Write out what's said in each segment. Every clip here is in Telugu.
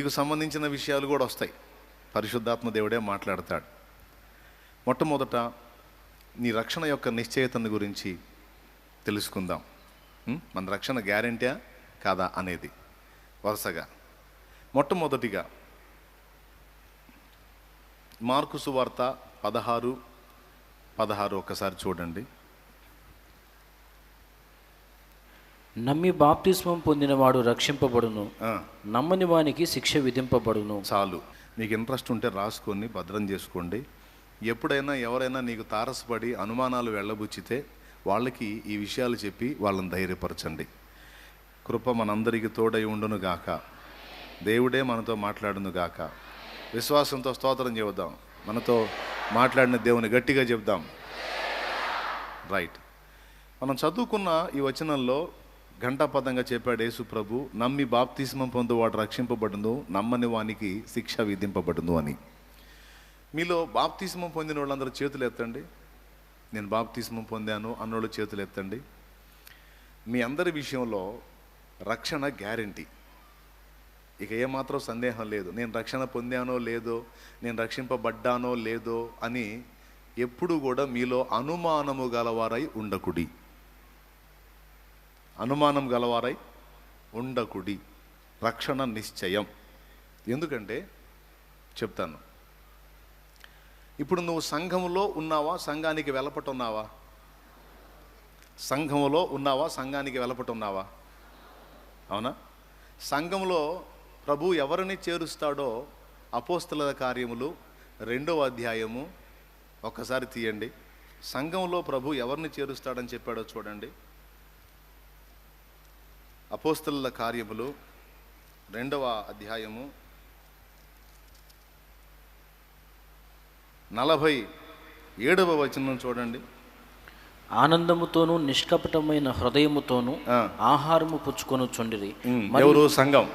నీకు సంబంధించిన విషయాలు కూడా వస్తాయి. పరిశుద్ధాత్మ దేవుడే మాట్లాడతాడు. మొట్టమొదట నీ రక్షణ యొక్క నిశ్చయతను గురించి తెలుసుకుందాం. మన రక్షణ గ్యారెంటీయా? కాదా? అనేది. వరుసగా. మొట్టమొదటిగా మార్కు సువార్త పదహారు పదహారు ఒకసారి చూడండి. నమ్మి బాప్తిస్మం పొందినవాడు రక్షింపబడును. నమ్మని వానికి శిక్ష విధింపబడును. చాలు. నీకు ఇంట్రెస్ట్ ఉంటే రాసుకొని భద్రం చేసుకోండి. ఎప్పుడైనా ఎవరైనా నీకు తారసపడి అనుమానాలు వెళ్ళబుచ్చితే వాళ్ళకి ఈ విషయాలు చెప్పి వాళ్ళని ధైర్యపరచండి. కృప మనందరికీ తోడై ఉండును గాక. దేవుడే మనతో మాట్లాడును గాక. విశ్వాసంతో స్తోత్రం చెబుదాం. మనతో మాట్లాడిన దేవుని గట్టిగా చెబుదాం. రైట్. మనం చదువుకున్న ఈ వచనంలో ఘంటాపదంగా చెప్పాడు యేసు ప్రభు నమ్మి బాప్తిస్మం పొందువాడు రక్షింపబడును నమ్మని వానికి శిక్ష విధింపబడును అని. మీలో బాప్తిస్మం పొందిన వాళ్ళందరూ చేతులు ఎత్తండి. నేను బాప్తిస్మం పొందాను అన్నోళ్ళు చేతులు ఎత్తండి. మీ అందరి విషయంలో రక్షణ గ్యారంటీ. ఇక ఏమాత్రం సందేహం లేదు. నేను రక్షణ పొందానో లేదో నేను రక్షింపబడ్డానో లేదో అని ఎప్పుడు కూడా మీలో అనుమానము గలవారై ఉండకుడి. అనుమానం గలవారై ఉండకుడి. రక్షణ నిశ్చయం. ఎందుకంటే చెప్తాను. ఇప్పుడు నువ్వు సంఘములో ఉన్నావా? సంఘానికి వెలపటున్నావా? సంఘములో ఉన్నావా? సంఘానికి వెలపటున్నావా? అవునా? సంఘంలో ప్రభు ఎవరిని చేరుస్తాడో అపోస్తల కార్యములు రెండవ అధ్యాయము. ఒక్కసారి తీయండి. సంఘంలో ప్రభు ఎవరిని చేరుస్తాడని చెప్పాడో చూడండి. అపోస్తల కార్యములు రెండవ అధ్యాయము నలభై ఏడవ వచనం చూడండి. ఆనందముతోనూ నిష్కపటమైన హృదయముతోనూ. ఆహారము పుచ్చుకొని చుండిరి. ఎవరు? సంఘం.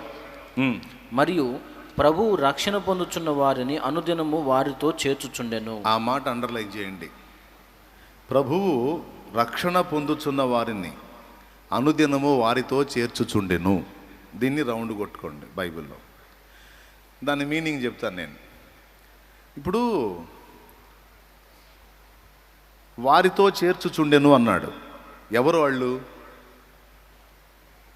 మరియు ప్రభువు రక్షణ పొందుచున్న వారిని అనుదినము వారితో చేర్చుచుండెను. ఆ మాట అండర్లైన్ చేయండి. ప్రభువు రక్షణ పొందుచున్న వారిని అనుదినము వారితో చేర్చుచుండెను. దీన్ని రౌండ్ కొట్టుకోండి బైబిల్లో. దాని మీనింగ్ చెప్తాను నేను. ఇప్పుడు వారితో చేర్చుచుండెను అన్నాడు. ఎవరు వాళ్ళు?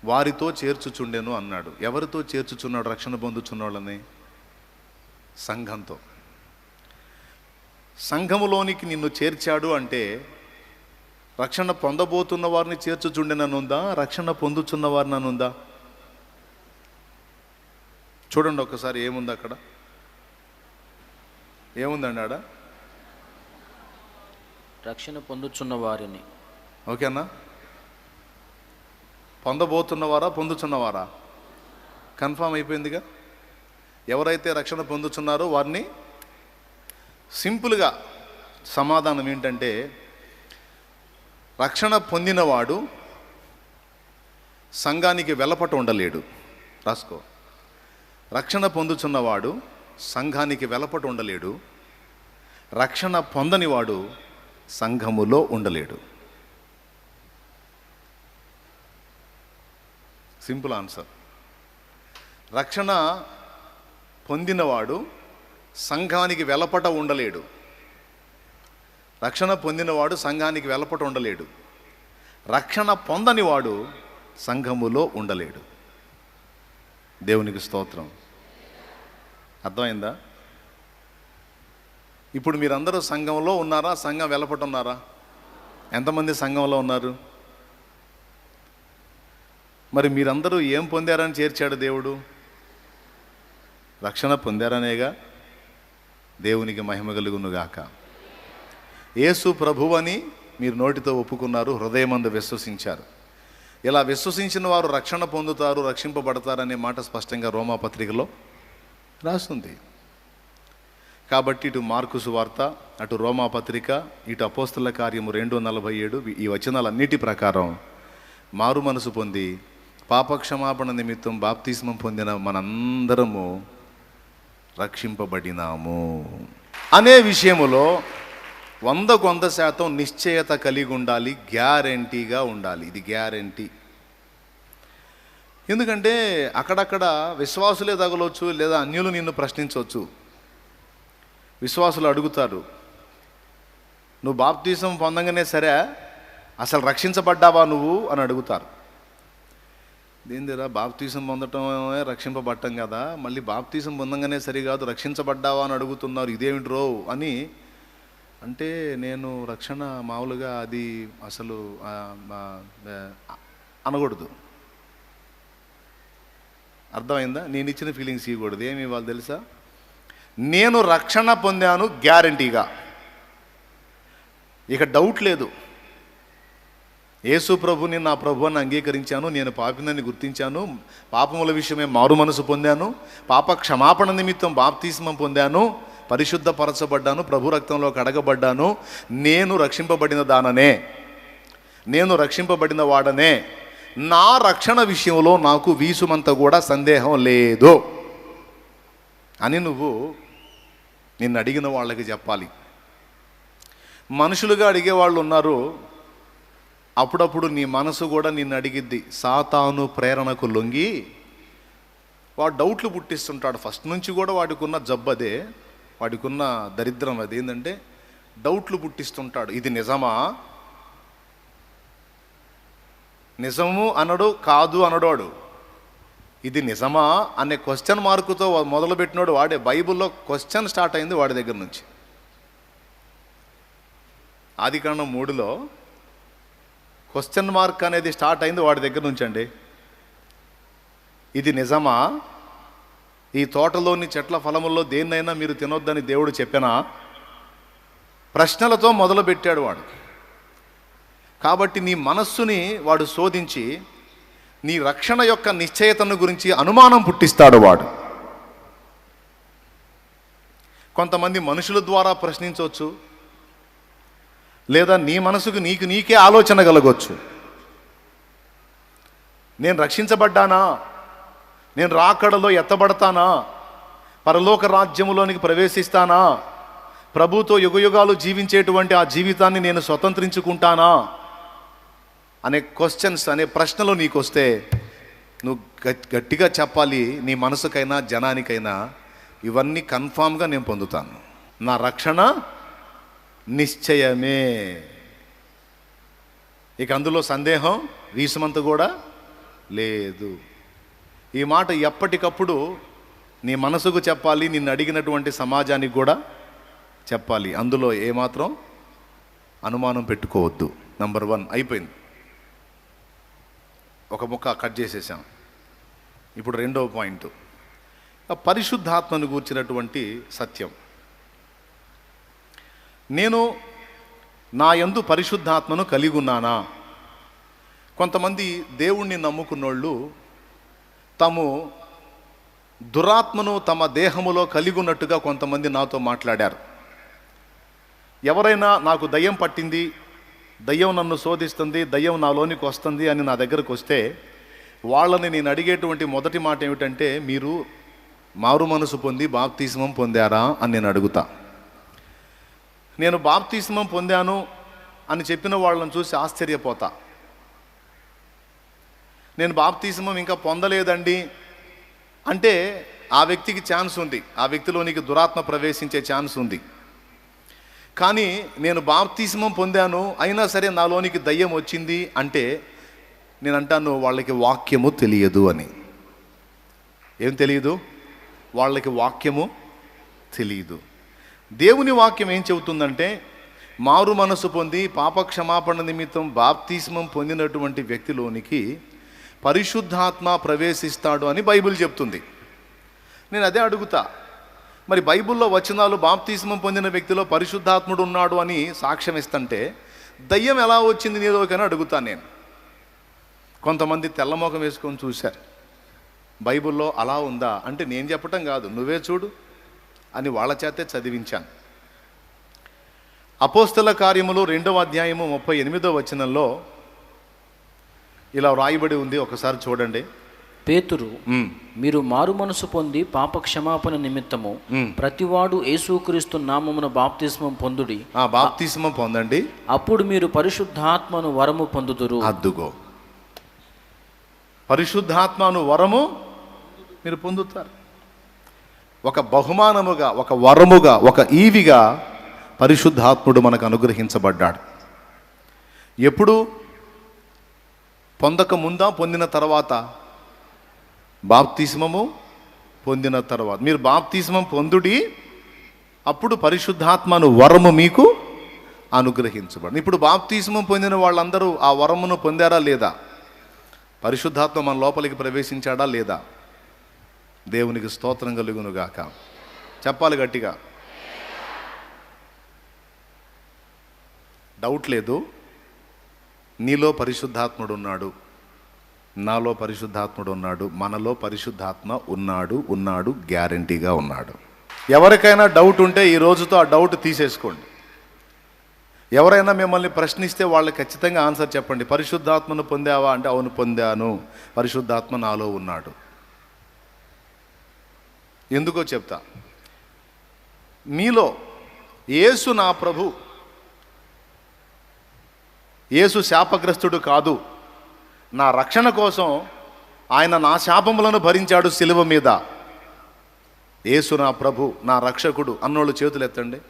వారితో చేర్చుచుండెను అన్నాడు. ఎవరితో చేర్చుచున్నాడు? రక్షణ పొందుచున్న వాళ్ళని సంఘంతో. సంఘములోనికి నిన్ను చేర్చాడు అంటే రక్షణ పొందబోతున్న వారిని చేర్చుచుండెననుందా? రక్షణ పొందుచున్న వారిని అనుందా చూడండి ఒకసారి ఏముంది అక్కడ? ఏముందండి ఆడ? రక్షణ పొందుచున్న వారిని. ఓకేనా? పొందబోతున్నవారా పొందుచున్నవారా కన్ఫామ్ అయిపోయిందిగా? ఎవరైతే రక్షణ పొందుచున్నారో వారిని సింపుల్గా సమాధానం ఏంటంటే రక్షణ పొందినవాడు సంఘానికి వెలపట ఉండలేడు. రాసుకో. రక్షణ పొందుచున్నవాడు సంఘానికి వెలపట ఉండలేడు. రక్షణ పొందనివాడు సంఘములో ఉండలేడు. Simple answer. రక్షణ పొందినవాడు సంఘానికి వెలపట ఉండలేడు. రక్షణ పొందినవాడు సంఘానికి వెలపట ఉండలేడు. రక్షణ పొందనివాడు సంఘములో ఉండలేడు. దేవునికి స్తోత్రం. అర్థమైందా? ఇప్పుడు మీరందరూ సంఘంలో ఉన్నారా? సంఘం వెలపట ఉన్నారా? ఎంతమంది సంఘంలో ఉన్నారు? మరి మీరందరూ ఏం పొందారని చేర్చాడు దేవుడు? రక్షణ పొందారనేగా దేవునికి మహిమ కలుగునుగాక. యేసు ప్రభువని మీరు నోటితో ఒప్పుకున్నారు హృదయమందు విశ్వసించారు. ఇలా విశ్వసించిన వారు రక్షణ పొందుతారు రక్షింపబడతారనే మాట స్పష్టంగా రోమాపత్రికలో రాస్తుంది కాబట్టి ఇటు మార్కుసు వార్త అటు రోమాపత్రిక ఇటు అపోస్తుల కార్యము రెండు నలభై ఏడు ఈ వచనాలన్నిటి ప్రకారం మారు మనసు పొంది పాపక్షమాపణ నిమిత్తం బాప్తిస్మం పొందిన మనందరము రక్షింపబడినాము. అనే విషయములో వందకు వంద శాతం నిశ్చయత కలిగి ఉండాలి గ్యారంటీగా ఉండాలి. ఇది గ్యారంటీ. ఎందుకంటే అక్కడక్కడ విశ్వాసులే తగలవచ్చు లేదా అన్యులు నిన్ను ప్రశ్నించవచ్చు విశ్వాసులు అడుగుతారు నువ్వు బాప్తీసం పొందంగానే సరే అసలు రక్షించబడ్డావా నువ్వు? అని అడుగుతారు. దేనిదిరా బాప్తీసం పొందటమే రక్షింపబట్టం కదా మళ్ళీ బాప్తీసం పొందంగానే సరికాదు రక్షించబడ్డావా? అని అడుగుతున్నారు ఇదేమిటి రో? అని అంటే నేను రక్షణ మామూలుగా అది అసలు అనకూడదు. అర్థమైందా? నేను ఇచ్చిన ఫీలింగ్స్ ఇవ్వకూడదు. ఏమి ఇవ్వాలి తెలుసా? నేను రక్షణ పొందాను గ్యారంటీగా ఇక డౌట్ లేదు. యేసు ప్రభుని నా ప్రభు అని అంగీకరించాను నేను పాపినని గుర్తించాను పాపముల విషయమే మారు మనసు పొందాను పాప క్షమాపణ నిమిత్తం బాప్తీస్మం పొందాను పరిశుద్ధపరచబడ్డాను ప్రభు రక్తంలో కడగబడ్డాను నేను రక్షింపబడిన దాననే. నేను రక్షింపబడిన వాడనే. నా రక్షణ విషయంలో నాకు వీసుమంత కూడా సందేహం లేదు. అని నువ్వు నిన్ను అడిగిన వాళ్ళకి చెప్పాలి. మనుషులుగా అడిగే వాళ్ళు ఉన్నారు. అప్పుడప్పుడు నీ మనసు కూడా నిన్ను అడిగిద్ది. సాతాను ప్రేరణకు లొంగి వాడు డౌట్లు పుట్టిస్తుంటాడు. ఫస్ట్ నుంచి కూడా వాడికి ఉన్న జబ్బదే. వాడికి ఉన్న దరిద్రం అది. ఏంటంటే డౌట్లు పుట్టిస్తుంటాడు. ఇది నిజమా? నిజము అనడు కాదు అనడోడు ఇది నిజమా? అనే క్వశ్చన్ మార్కుతో మొదలుపెట్టినోడు వాడే బైబిల్లో క్వశ్చన్ స్టార్ట్ అయింది వాడి దగ్గర నుంచి. ఆదికాండం మూడులో క్వశ్చన్ మార్క్ అనేది స్టార్ట్ అయింది వాడి దగ్గర నుంచి అండి ఇది నిజమా? ఈ తోటలోని చెట్ల ఫలముల్లో దేన్నైనా మీరు తినొద్దని దేవుడు చెప్పినా ప్రశ్నలతో మొదలుపెట్టాడు వాడు. కాబట్టి నీ మనస్సుని వాడు శోధించి నీ రక్షణ యొక్క నిశ్చయతను గురించి అనుమానం పుట్టిస్తాడు వాడు. కొంతమంది మనుషుల ద్వారా ప్రశ్నించవచ్చు. లేదా నీ మనసుకు నీకు నీకే ఆలోచన కలగొచ్చు. నేను రక్షించబడ్డానా? నేను రాకడలో ఎత్తబడతానా? పరలోక రాజ్యములోనికి ప్రవేశిస్తానా? ప్రభుతో యుగయుగాలు జీవించేటువంటి ఆ జీవితాన్ని నేను స్వతంత్రించుకుంటానా? అనే క్వశ్చన్స్ అనే ప్రశ్నలు నీకు వస్తే నువ్వు గట్టిగా చెప్పాలి నీ మనసుకైనా జనానికైనా. ఇవన్నీ కన్ఫామ్గా నేను పొందుతాను. నా రక్షణ నిశ్చయమే. ఇక అందులో సందేహం వీసమంత కూడా లేదు. ఈ మాట ఎప్పటికప్పుడు నీ మనసుకు చెప్పాలి నిన్ను అడిగినటువంటి సమాజానికి కూడా చెప్పాలి. అందులో ఏమాత్రం అనుమానం పెట్టుకోవద్దు. నంబర్ వన్ అయిపోయింది. ఒక ముక్క కట్ చేసేసాం. ఇప్పుడు రెండవ పాయింట్. పరిశుద్ధాత్మను గూర్చినటువంటి సత్యం. నేను నా యందు పరిశుద్ధాత్మను కలిగి ఉన్నానా? కొంతమంది దేవుణ్ణి నమ్ముకున్నోళ్ళు తాము దురాత్మను తమ దేహములో కలిగి ఉన్నట్టుగా కొంతమంది నాతో మాట్లాడారు. ఎవరైనా నాకు దయ్యం పట్టింది దయ్యం నన్ను శోధిస్తుంది దయ్యం నాలోనికి వస్తుంది అని నా దగ్గరకు వస్తే వాళ్ళని నేను అడిగేటువంటి మొదటి మాట ఏమిటంటే మీరు మారు మనసు పొంది బాప్తిస్మం పొందారా అని నేను అడుగుతా. నేను బాప్తిస్మం పొందాను అని చెప్పిన వాళ్ళని చూసి ఆశ్చర్యపోతా. నేను బాప్తిస్మం ఇంకా పొందలేదండి అంటే ఆ వ్యక్తికి ఛాన్స్ ఉంది. ఆ వ్యక్తిలోనికి దురాత్మ ప్రవేశించే ఛాన్స్ ఉంది. కానీ నేను బాప్తిస్మం పొందాను అయినా సరే నాలోనికి దయ్యం వచ్చింది అంటే నేను అంటాను వాళ్ళకి వాక్యము తెలియదు అని. ఏం తెలియదు? వాళ్ళకి వాక్యము తెలియదు. దేవుని వాక్యం ఏం చెబుతుందంటే మారు మనసు పొంది పాపక్షమాపణ నిమిత్తం బాప్తిస్మం పొందినటువంటి వ్యక్తిలోనికి పరిశుద్ధాత్మ ప్రవేశిస్తాడు అని బైబిల్ చెప్తుంది. నేను అదే అడుగుతా. మరి బైబిల్లో వచనాలు బాప్తిస్మం పొందిన వ్యక్తిలో పరిశుద్ధాత్ముడు ఉన్నాడు అని సాక్ష్యం ఇస్తుంటే దయ్యం ఎలా వచ్చింది నీలోకి అని అడుగుతాను నేను. కొంతమంది తెల్లమోకం వేసుకొని చూశారు. బైబిల్లో అలా ఉందా అంటే నేను చెప్పటం కాదు. నువ్వే చూడు అని వాళ్ళ చేతే చదివించాను. అపోస్తల కార్యములు రెండవ అధ్యాయము ముప్పై ఎనిమిదో వచనంలో ఇలా వ్రాయబడి ఉంది ఒకసారి చూడండి. పేతురు మీరు మారు మనసు పొంది పాప క్షమాపణ నిమిత్తము. ప్రతివాడు యేసుక్రీస్తు నామమున బాప్తిస్మం పొందుడి. ఆ బాప్తిస్మం పొందండి. అప్పుడు మీరు పరిశుద్ధాత్మను వరము పొందుదురు. అద్దుగో. పరిశుద్ధాత్మను వరము మీరు పొందుతారు. ఒక బహుమానముగా ఒక వరముగా ఒక ఈవిగా పరిశుద్ధాత్ముడు మనకు అనుగ్రహించబడ్డాడు. ఎప్పుడు? పొందక ముందా పొందిన తర్వాత? బాప్తిస్మము పొందిన తర్వాత. మీరు బాప్తిస్మం పొందుడి అప్పుడు పరిశుద్ధాత్మను వరము మీకు అనుగ్రహించబడి. ఇప్పుడు బాప్తిస్మం పొందిన వాళ్ళందరూ ఆ వరమును పొందారా లేదా? పరిశుద్ధాత్మ మన లోపలికి ప్రవేశించాడా లేదా? దేవునికి స్తోత్రం కలుగునుగాక చెప్పాలి గట్టిగా. డౌట్ లేదు. నీలో పరిశుద్ధాత్ముడు ఉన్నాడు నాలో పరిశుద్ధాత్ముడు ఉన్నాడు మనలో పరిశుద్ధాత్మ ఉన్నాడు ఉన్నాడు గ్యారంటీగా ఉన్నాడు. ఎవరికైనా డౌట్ ఉంటే ఈ రోజుతో ఆ డౌట్ తీసేసుకోండి. ఎవరైనా మిమ్మల్ని ప్రశ్నిస్తే వాళ్ళకి ఖచ్చితంగా ఆన్సర్ చెప్పండి. పరిశుద్ధాత్మను పొందావా అంటే అవును పొందాను. పరిశుద్ధాత్మ నాలో ఉన్నాడు. ఎందుకో చెప్తా. మీలో యేసు నా ప్రభు యేసు శాపగ్రస్తుడు కాదు. నా రక్షణ కోసం ఆయన నా శాపములను భరించాడు శిలువ మీద. యేసు నా ప్రభు నా రక్షకుడు అన్నోళ్ళు చేతులు ఎత్తండి.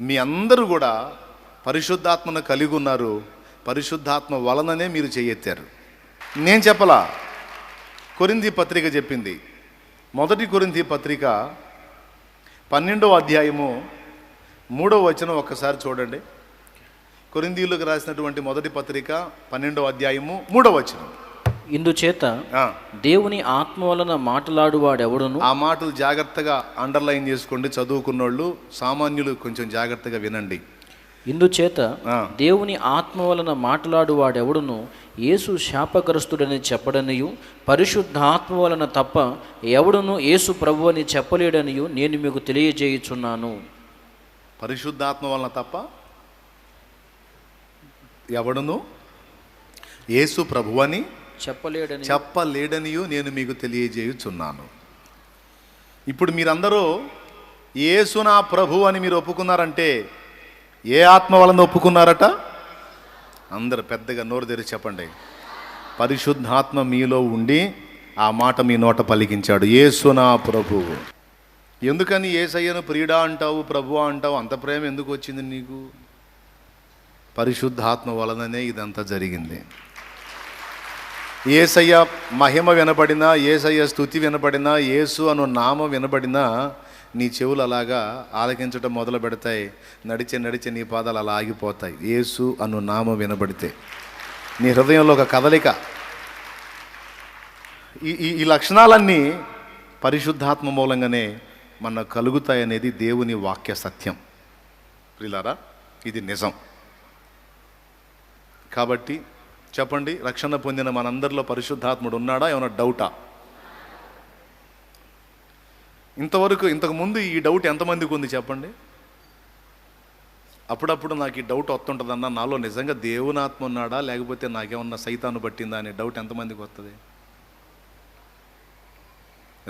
మీ అందరూ కూడా పరిశుద్ధాత్మను కలిగి ఉన్నారు. పరిశుద్ధాత్మ వలననే మీరు చేయెత్తారు నేను చెప్పలా? కొరింది పత్రిక చెప్పింది. మొదటి కొరింది పత్రిక పన్నెండవ అధ్యాయము మూడవ వచనం ఒక్కసారి చూడండి. కొరిందీలకు రాసినటువంటి మొదటి పత్రిక పన్నెండవ అధ్యాయము మూడవ వచనం. ఇందుచేత దేవుని ఆత్మ వలన మాట్లాడువాడెవడును? ఆ మాటలు జాగ్రత్తగా అండర్లైన్ చేసుకోండి. చదువుకున్నోళ్ళు సామాన్యులు కొంచెం జాగ్రత్తగా వినండి. ఇందుచేత. దేవుని ఆత్మ వలన మాట్లాడువాడెవడును? యేసు శాపగ్రస్తుడని చెప్పడనియు పరిశుద్ధాత్మ వలన తప్ప ఎవడును యేసు ప్రభు అని చెప్పలేడనియు నేను మీకు తెలియజేయుచున్నాను. పరిశుద్ధాత్మ వలన తప్ప ఎవడును? యేసు ప్రభువని చెప్పలేడని చెప్పలేడనియు నేను మీకు తెలియజేయుచున్నాను. ఇప్పుడు మీరందరూ యేసు నా ప్రభు అని మీరు ఒప్పుకున్నారంటే ఏ ఆత్మ వలన ఒప్పుకున్నారట? అందరు పెద్దగా నోరు తెరిచి చెప్పండి. పరిశుద్ధాత్మ మీలో ఉండి ఆ మాట మీ నోట పలికించాడు. యేసు నా ప్రభువు ఎందుకని ఏసయ్యను ప్రియుడా అంటావు ప్రభు అంటావు? అంత ప్రేమ ఎందుకు వచ్చింది నీకు? పరిశుద్ధాత్మ వలననే ఇదంతా జరిగింది. ఏసయ్య మహిమ వినబడినా ఏసయ్య స్థుతి వినపడినా ఏసు అను నామం వినపడినా నీ చెవులు అలాగా ఆలకించడం మొదలు పెడతాయి. నడిచే నడిచే నీ పాదాలు అలా ఆగిపోతాయి. ఏసు అను నామం వినబడితే నీ హృదయంలో ఒక కదలిక. ఈ ఈ- ఈ లక్షణాలన్నీ పరిశుద్ధాత్మ మూలంగానే మన కలుగుతాయనేది దేవుని వాక్య సత్యం. ప్రిలారా ఇది నిజం. కాబట్టి చెప్పండి రక్షణ పొందిన మనందరిలో పరిశుద్ధాత్ముడు ఉన్నాడా? ఏమైనా డౌటా? ఇంతవరకు ఇంతకుముందు ఈ డౌట్ ఎంతమందికి ఉంది చెప్పండి? అప్పుడప్పుడు నాకు ఈ డౌట్ వస్తుంటుందన్న నాలో నిజంగా దేవుని ఆత్మ ఉన్నాడా? లేకపోతే నాకేమన్నా సైతాను పట్టిందా అనే డౌట్ ఎంతమందికి వస్తుంది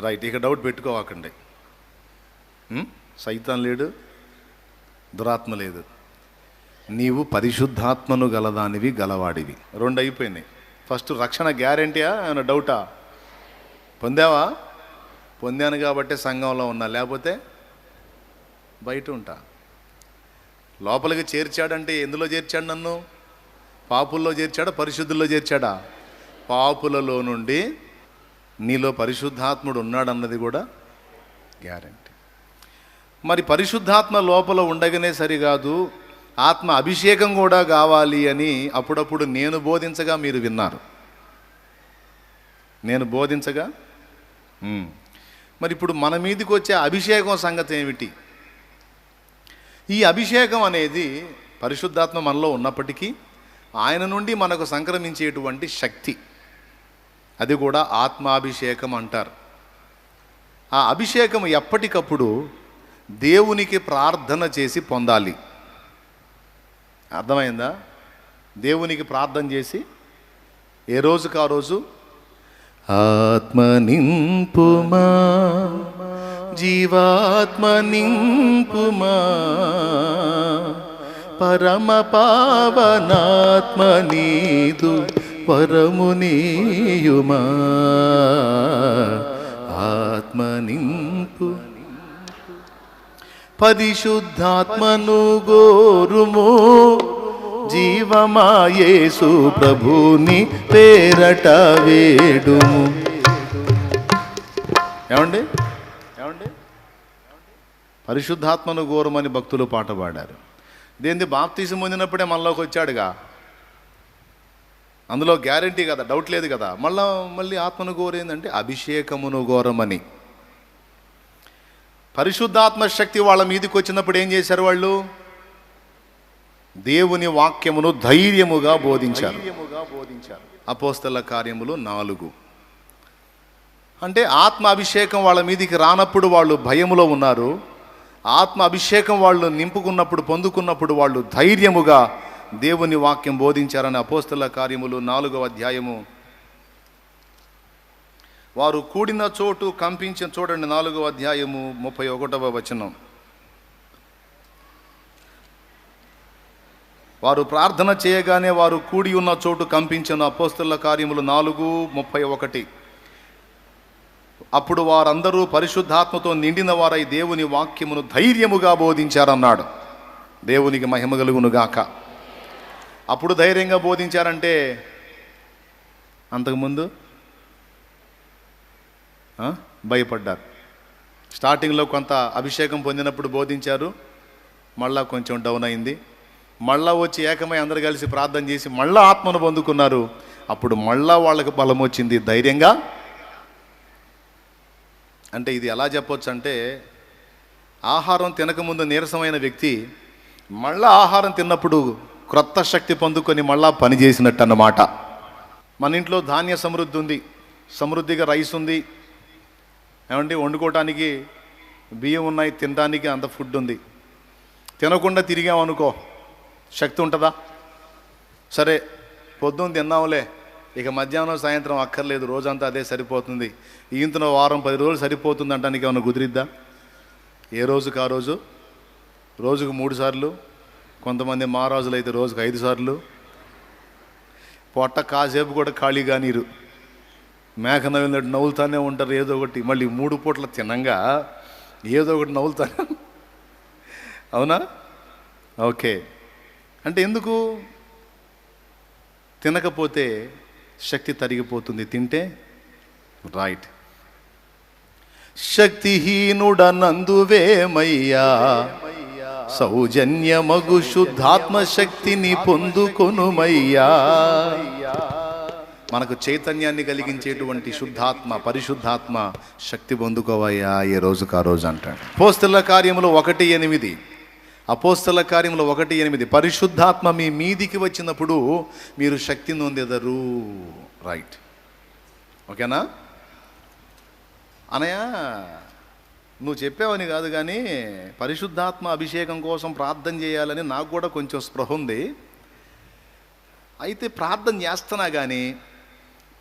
రైట్ ఇక డౌట్ పెట్టుకోవాకండి. Hmm? సైతం లేడు దురాత్మ లేదు. నీవు పరిశుద్ధాత్మను గలదానివి గలవాడివి. రెండు అయిపోయినాయి. ఫస్ట్ రక్షణ గ్యారంటీయా? ఏమైనా డౌటా? పొందావా? పొందాను కాబట్టి సంఘంలో ఉన్నా. లేకపోతే బయట ఉంటా. లోపలికి చేర్చాడంటే ఎందులో చేర్చాడు నన్ను? పాపుల్లో చేర్చాడా? పరిశుద్ధుల్లో చేర్చాడా? పాపులలో నుండి నీలో పరిశుద్ధాత్ముడు ఉన్నాడన్నది కూడా గ్యారంటీ. మరి పరిశుద్ధాత్మ లోపల ఉండగానే సరికాదు ఆత్మ అభిషేకం కూడా కావాలి అని అప్పుడప్పుడు నేను బోధించగా మీరు విన్నారు. నేను బోధించగా? మరి ఇప్పుడు మన మీదకి వచ్చే అభిషేకం సంగతి ఏమిటి? ఈ అభిషేకం అనేది పరిశుద్ధాత్మ మనలో ఉన్నప్పటికీ ఆయన నుండి మనకు సంక్రమించేటువంటి శక్తి. అది కూడా ఆత్మాభిషేకం అంటారు. ఆ అభిషేకం ఎప్పటికప్పుడు దేవునికి ప్రార్థన చేసి పొందాలి. అర్థమైందా? దేవునికి ప్రార్థన చేసి ఏ రోజుకి ఆ రోజు? ఆత్మ నింపుమా జీవాత్మ నింపుమా పరమ పావనాత్మ నీదు పరమునీయుమా ఆత్మ నింపు పరిశుద్ధాత్మను గోరుము. జీవమాయేసు ప్రభుని పేరట వేడుము. ఏమండి? ఏమండి? పరిశుద్ధాత్మను గోరమని భక్తులు పాట పాడారు. దేంది బాప్తీసం పొందినప్పుడే మనలోకి వచ్చాడుగా? అందులో గ్యారంటీ కదా డౌట్ లేదు కదా. మళ్ళా మళ్ళీ ఆత్మను గోరేందంటే అభిషేకమును గోరమని. పరిశుద్ధాత్మ శక్తి వాళ్ళ మీదకి వచ్చినప్పుడు ఏం చేశారు వాళ్ళు? దేవుని వాక్యమును ధైర్యముగా బోధించారు. అపోస్తల కార్యములు నాలుగు. అంటే ఆత్మ అభిషేకం వాళ్ళ మీదికి రానప్పుడు వాళ్ళు భయములో ఉన్నారు. ఆత్మ అభిషేకం వాళ్ళు నింపుకున్నప్పుడు పొందుకున్నప్పుడు వాళ్ళు ధైర్యముగా దేవుని వాక్యం బోధించారని అపోస్తల కార్యములు నాలుగవ అధ్యాయము వారు కూడిన చోటు కంపించిన చూడండి నాలుగో అధ్యాయము ముప్పై ఒకటవ వచనం. వారు ప్రార్థన చేయగానే వారు కూడి ఉన్న చోటు కంపించిన అపోస్తుల కార్యములు నాలుగు ముప్పై ఒకటి. అప్పుడు వారందరూ పరిశుద్ధాత్మతో నిండిన వారై దేవుని వాక్యమును ధైర్యముగా బోధించారన్నాడు. దేవునికి మహిమ కలుగునుగాక అప్పుడు ధైర్యంగా బోధించారంటే అంతకుముందు భయపడ్డారు. స్టార్టింగ్లో కొంత అభిషేకం పొందినప్పుడు బోధించారు. మళ్ళా కొంచెం డౌన్ అయింది. మళ్ళా వచ్చి ఏకమై అందరు కలిసి ప్రార్థన చేసి మళ్ళా ఆత్మను పొందుకున్నారు. అప్పుడు మళ్ళా వాళ్ళకి బలం వచ్చింది ధైర్యంగా. అంటే ఇది ఎలా చెప్పొచ్చు అంటే ఆహారం తినకముందు నీరసమైన వ్యక్తి మళ్ళా ఆహారం తిన్నప్పుడు క్రొత్త శక్తి పొందుకొని మళ్ళా పని చేసినట్టు అన్నమాట మన ఇంట్లో ధాన్య సమృద్ధి ఉంది. సమృద్ధిగా రైస్ ఉంది. ఏమండి వండుకోవటానికి బియ్యం ఉన్నాయి తినడానికి అంత ఫుడ్ ఉంది. తినకుండా తిరిగామనుకో శక్తి ఉంటుందా? సరే పొద్దున్న తిన్నాంలే ఇక మధ్యాహ్నం సాయంత్రం అక్కర్లేదు రోజంతా అదే సరిపోతుంది. ఈంతన వారం పది రోజులు సరిపోతుంది అంటానికి ఏమైనా కుదిరిద్దా? ఏ రోజుకు ఆ రోజు? రోజుకు మూడు సార్లు కొంతమంది మహారాజులు అయితే రోజుకు ఐదు సార్లు. పొట్ట కాసేపు కూడా ఖాళీగా నీరు. మేక నవ్వినట్టు నవ్వులుతానే ఉంటారు ఏదో ఒకటి. మళ్ళీ మూడు పూట్ల తినంగా ఏదో ఒకటి నవ్వులుతానే అవునా? ఓకే. అంటే ఎందుకు? తినకపోతే శక్తి తరిగిపోతుంది. తింటే? రైట్. శక్తిహీనుడనందువేమయ్యా? సౌజన్యమగు శుద్ధాత్మ శక్తిని పొందుకొనుమయ్యా? మనకు చైతన్యాన్ని కలిగించేటువంటి శుద్ధాత్మ పరిశుద్ధాత్మ శక్తి పొందుకోవయ్యా ఏ రోజుకు ఆ రోజు అంటాడు. అపోస్తుల కార్యములు ఒకటి ఎనిమిది. అపోస్తల కార్యములు ఒకటి ఎనిమిది. పరిశుద్ధాత్మ మీ మీదికి వచ్చినప్పుడు మీరు శక్తి నొందెదరు. రైట్. ఓకేనా? అనయా నువ్వు చెప్పావని కాదు కానీ పరిశుద్ధాత్మ అభిషేకం కోసం ప్రార్థన చేయాలని నాకు కూడా కొంచెం స్పృహ ఉంది. అయితే ప్రార్థన చేస్తున్నా కానీ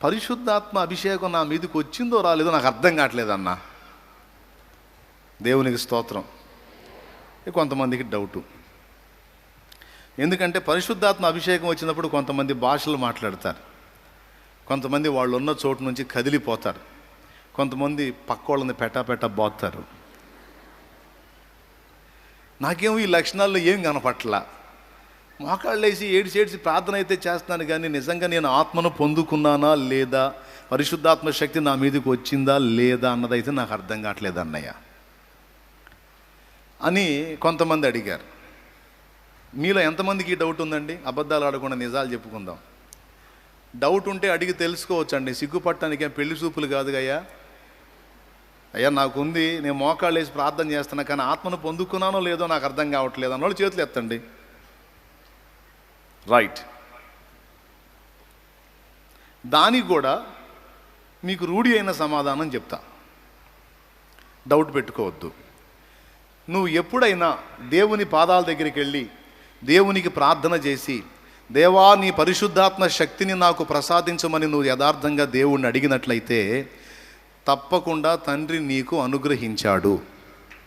పరిశుద్ధాత్మ అభిషేకం నా మీదకి వచ్చిందో రాలేదో నాకు అర్థం కావట్లేదన్నా దేవునికి స్తోత్రం. కొంతమందికి డౌటు ఎందుకంటే పరిశుద్ధాత్మ అభిషేకం వచ్చినప్పుడు కొంతమంది భాషలు మాట్లాడతారు. కొంతమంది వాళ్ళు ఉన్న చోటు నుంచి కదిలిపోతారు. కొంతమంది పక్కోళ్ళని పెట్టా పెట్టా బోతారు నాకేమో ఈ లక్షణాల్లో ఏం కనపట్లా. మోకాళ్ళు వేసి ఏడిసి ప్రార్థన అయితే చేస్తున్నాను కానీ నిజంగా నేను ఆత్మను పొందుకున్నానా లేదా? పరిశుద్ధాత్మ శక్తి నా మీదకి వచ్చిందా లేదా అన్నదైతే నాకు అర్థం కావట్లేదు అన్నయ్య. అని కొంతమంది అడిగారు. మీలో ఎంతమందికి డౌట్ ఉందండి? అబద్ధాలు ఆడకుండా నిజాలు చెప్పుకుందాం. డౌట్ ఉంటే అడిగి తెలుసుకోవచ్చండి. సిగ్గుపట్టడానికి పెళ్ళి చూపులు కాదు అయ్యా అయ్యా నాకుంది నేను మోకాళ్ళు వేసి ప్రార్థన చేస్తున్నా కానీ ఆత్మను పొందుకున్నానో లేదో నాకు అర్థం కావట్లేదు అన్నోళ్ళు చేతులు ఎత్తండి. రైట్ దానికి కూడా మీకు రూఢి అయిన సమాధానం చెప్తా. డౌట్ పెట్టుకోవద్దు. నువ్వు ఎప్పుడైనా దేవుని పాదాల దగ్గరికి వెళ్ళి దేవునికి ప్రార్థన చేసి దేవా నీ పరిశుద్ధాత్మ శక్తిని నాకు ప్రసాదించమని నువ్వు యథార్థంగా దేవుణ్ణి అడిగినట్లయితే తప్పకుండా తండ్రి నీకు అనుగ్రహించాడు.